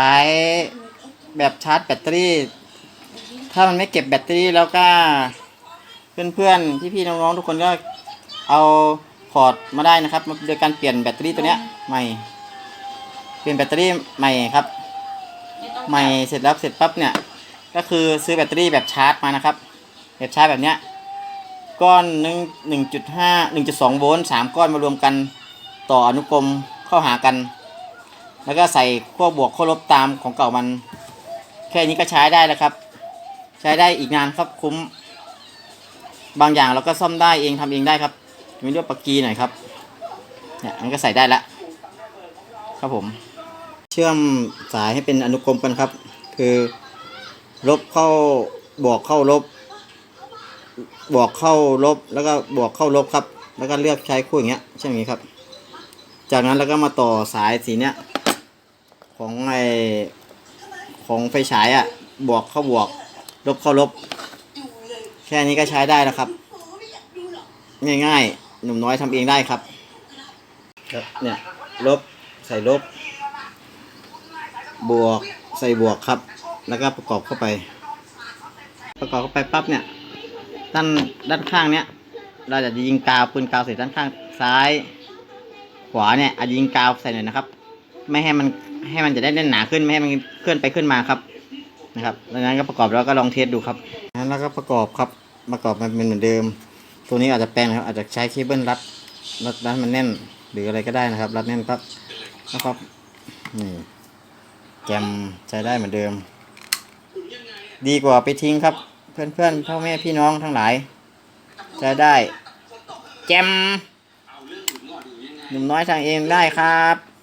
สายแบบชาร์จแบตเตอรี่ ถ้ามันไม่เก็บแบตเตอรี่แล้วก็เพื่อนๆพี่ๆน้องๆทุกคนก็เอาพอร์ตมาได้นะครับโดยการเปลี่ยนแบตเตอรี่ตัวเนี้ยใหม่ เปลี่ยนแบตเตอรี่ใหม่ครับ ใหม่เสร็จแล้วเสร็จปั๊บเนี่ย ก็คือซื้อแบตเตอรี่แบบชาร์จมานะครับ แบบชาร์จแบบเนี้ยก้อนหนึ่งหนึ่งจุดห้าหนึ่งจุดสองโวลต์สามก้อนมารวมกันต่ออนุกรมเข้าหากัน แล้วก็ใส่ขั้วบวกขั้วลบตามของเก่ามัน แค่นี้ก็ใช้ได้แล้วครับ ใช้ได้อีกนานครับคุ้ม บางอย่างเราก็ซ่อมได้เองทำเองได้ครับมีเรื่องปากกีหน่อยครับเนี่ยมันก็ใส่ได้ละครับผม เชื่อมสายให้เป็นอนุกรมกันครับ คือ ลบเข้าบวกเข้าลบบวกเข้าลบแล้วก็บวกเข้าลบครับ แล้วก็เลือกใช้คู่อย่างเงี้ยเช่นอย่างนี้ครับ จากนั้นเราก็มาต่อสายสีเนี้ย ของไอของไฟฉายอะ่ะ บวกเข้าบวก ลบเข้าลบ แค่นี้ก็ใช้ได้แล้วครับ ง่ายๆ หนุ่มน้อยทำเองได้ครับ ครับเนี่ยลบใส่ลบ บวกใส่บวกครับ แล้วก็ประกอบเข้าไป ประกอบเข้าไปปั๊บเนี่ย ด้านด้านข้างเนี้ยเราจะยิงกาวปืนกาวใส่ด้านข้างซ้าย ขวาเนี่ยอาจจะยิงกาวใส่หน่อยนะครับ ไม่ให้มันให้มันจะได้แน่นหนาขึ้นไม่ให้มันเคลื่อนไปขึ้นมาครับนะครับดังนั้นก็ประกอบแล้วก็ลองเทสดูครับนั้นแล้วก็ประกอบครับประกอบมันเป็นเหมือนเดิม ตัวนี้อาจจะแปลงครับอาจจะใช้เคเบิลรัดรัดรัดมันแน่นหรืออะไรก็ได้นะครับ รัดแน่นปั๊บนะครับนี่แกมใช้ได้เหมือนเดิม ดีกว่าไปทิ้งครับ เพื่อนๆพ่อแม่พี่น้องทั้งหลายใช้ได้ แจมหนุ่มน้อยทางเองได้ครับ